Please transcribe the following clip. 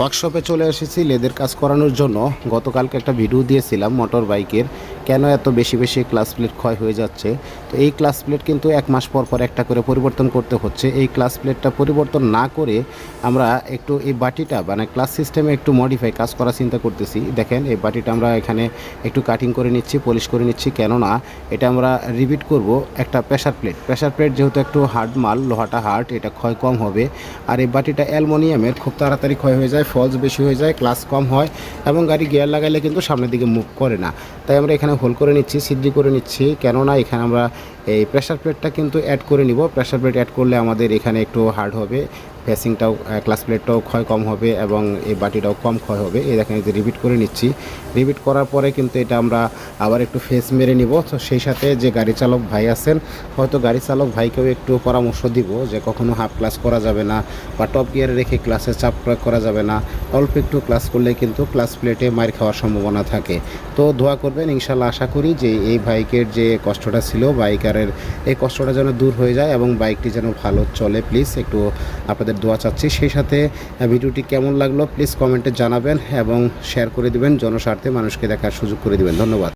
ওয়ার্কশপে চলে এসেছি লেদের কাজ করানোর জন্য। গতকালকে একটা ভিডিও দিয়েছিলাম মোটর বাইকের কেন এত বেশি বেশি ক্লাস প্লেট ক্ষয় হয়ে যাচ্ছে? তো এই ক্লাস প্লেট কিন্তু এক মাস পর পর একটা করে পরিবর্তন করতে হচ্ছে। এই ক্লাস প্লেটটা পরিবর্তন না করে আমরা একটু এই বাটিটা মানে ক্লাস সিস্টেমে একটু মডিফাই কাজ করার চিন্তা করতেছি। দেখেন, এই বাটিটা আমরা এখানে একটু কাটিং করে নিচ্ছি পলিশ করে নিচ্ছি। কেননা এটা আমরা রিপিট করব একটা প্রেশার প্লেট প্রেশার প্লেট যেহেতু একটু হার্ড মাল, লোহাটা হার্ড এটা ক্ষয় কম হবে। আর এই বাটিটা অ্যালমোনিয়ামের খুব তাড়াতাড়ি ক্ষয় হয়ে যায় ফলস বেশি হয়ে যায় ক্লাস কম হয় এবং গাড়ি গিয়ার লাগাইলে কিন্তু সামনের দিকে মুভ করে না। তাই আমরা এখানে হোল করে নিচ্ছি সিদ্ধি করে নিচ্ছি। কেননা এখানে আমরা এই প্রেশার প্লেটটা কিন্তু অ্যাড করে নিব। প্রেশার প্লেট অ্যাড করলে আমাদের এখানে একটু হার্ড হবে। ফেসিংটাও ক্লাস প্লেটটাও ক্ষয় কম হবে এবং এই বাটিটাও কম ক্ষয় হবে। এই দেখেন যে রিপিট করে নিচ্ছি। রিপিট করার পরে কিন্তু এটা আমরা আবার একটু ফেস মেরে নিব। তো সেই সাথে যে গাড়ি চালক ভাই আছেন, হয়তো গাড়ি চালক ভাইকেও একটু পরামর্শ দিব যে কখনো হাফ ক্লাস করা যাবে না বা টপ গিয়ারে রেখে ক্লাসে চাপ প্রয়োগ করা যাবে না। অল্প একটু ক্লাস করলে কিন্তু ক্লাস প্লেটে মার খাওয়ার সম্ভাবনা থাকে। তো দোয়া করবেন ইনশাল্লাহ আশা করি যে এই বাইকের যে কষ্টটা ছিল, বাইকারের এই কষ্টটা যেন দূর হয়ে যায় এবং বাইকটি যেন ভালো চলে। প্লিজ একটু আপনাদের দোয়া চাচ্ছি। সেই সাথে ভিডিওটি কেমন লাগল, প্লিজ কমেন্টে জানাবেন এবং শেয়ার করে দেবেন। জনস্বার্থে মানুষকে দেখার সুযোগ করে দেবেন। ধন্যবাদ।